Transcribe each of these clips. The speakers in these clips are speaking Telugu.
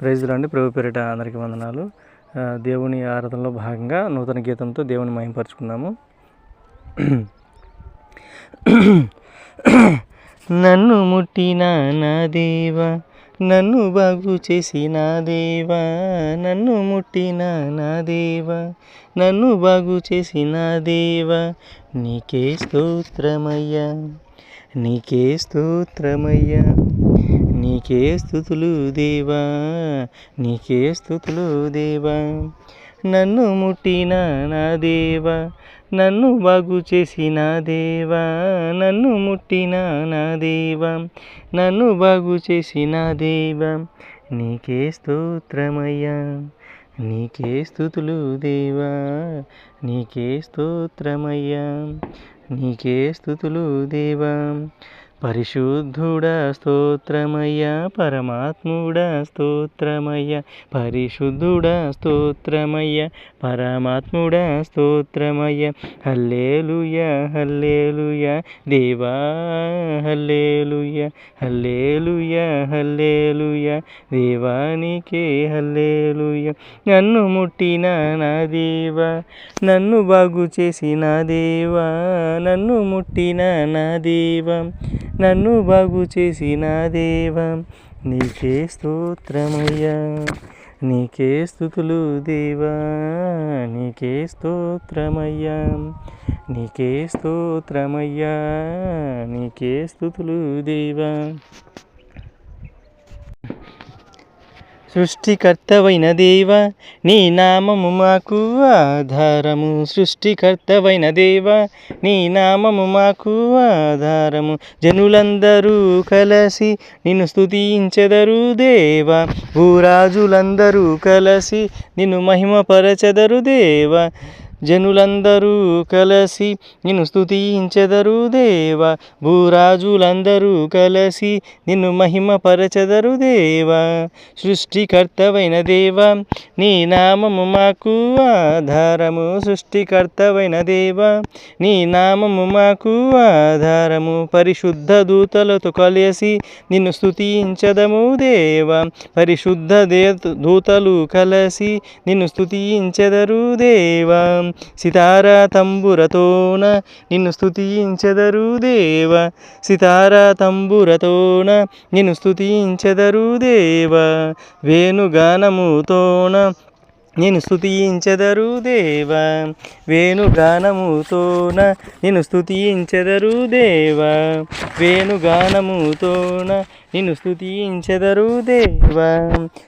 ప్రైజులు అండి ప్రభు పేరిట అందరికీ వందనాలు. దేవుని ఆరాధనలో భాగంగా నూతన గీతంతో దేవుని మహింపరచుకుందాము. నన్ను ముట్టిన నా దేవా నన్ను బాగు చేసిన దేవా నన్ను ముట్టిన నా దేవా నన్ను బాగు చేసిన దేవా నీకే స్తోత్రమయ్యా. నీకే స్తోత్రమయ్యా నీకే స్థుతులు దేవా నీకే స్థుతులు దేవా. నన్ను ముట్టిన నా దేవా నన్ను బాగు చేసిన దేవా. నన్ను ముట్టిన నా దేవా నన్ను బాగు చేసిన దేవా. నీకే స్తోత్రమయ్యా నీకే స్థుతులు దేవా నీకే స్తోత్రమయ్యా. నీకే స్థుతులు దేవా. పరిశుద్ధుడ స్తోత్రమయ్య పరమాత్ముడా స్తోత్రమయ్య పరిశుద్ధుడ స్తోత్రమయ్య పరమాత్ముడా స్తోత్రమయ్య హల్లేలుయ హల్లేలుయ దేవా హల్లేలుయ హల్లేలుయ హల్లేలుయ దేవానికే హల్లేలుయ నన్ను ముట్టిన నా దేవా నన్ను బాగు చేసిన దేవా నన్ను ముట్టిన నా దేవా నన్ను బాగు చేసిన దేవా నీకే స్తోత్రమయ్యా నీకే స్థుతులు దేవా నీకే స్తోత్రమయ్యా నీకే స్తోత్రమయ్యా నీకే స్థుతులు దేవా. సృష్టికర్తవైన దేవ నీ నామము మాకు ఆధారము. సృష్టికర్తవైన దేవ నీ నామము మాకు ఆధారము. జనులందరూ కలసి నిన్ను స్తుతించెదరు దేవ. భూరాజులందరూ కలసి నిన్ను మహిమపరచెదరు దేవ. జనులందరూ కలసి నిన్ను స్థుతించెదరు దేవా. భూరాజులందరూ కలసి నిన్ను మహిమపరచెదరు దేవా. సృష్టికర్తవైన దేవా నీ నామము మాకు ఆధారము. సృష్టికర్తవైన దేవా నీ నామము మాకు ఆధారము. పరిశుద్ధ దూతలతో కలిసి నిన్ను స్థుతించదము దేవా. పరిశుద్ధ దే దూతలు కలసి నిన్ను స్థుతించెదరు దేవా. సితార తంబురతోన నిన్ను స్థుతించెదరు దేవ. సితార తంబురతోన నిన్ను స్థుతించెదరు దేవ. వేణుగానముతోన నేను స్థుతించెదరు దేవా. వేణుగానముతోన నేను స్థుతించెదరు దేవా. వేణుగానముతోన నిన్ను స్థుతించెదరు దేవా.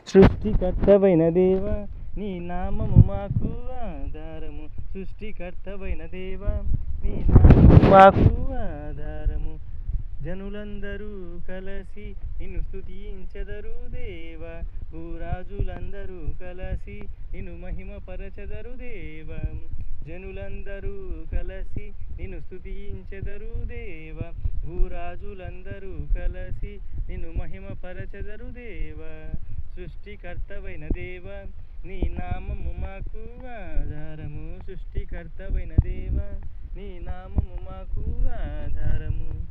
సృష్టికర్తవైన దేవా. నీ నామము మాకు ఆధారము. సృష్టికర్తవైన దేవా నీ నామము మాకు ఆధారము. జనులందరూ కలసి నిన్ను స్తుతించెదరు దేవా. భూరాజులందరూ కలసి నిన్ను మహిమపరచెదరు దేవా. జనులందరూ కలసి నిన్ను స్తుతించెదరు దేవా. భూరాజులందరూ కలసి నిన్ను మహిమపరచెదరు దేవా. సృష్టికర్తవైన దేవా నీ నామము మాకు ఆధారము. సృష్టికర్తవైన దేవా నీ నామము మాకు ఆధారము.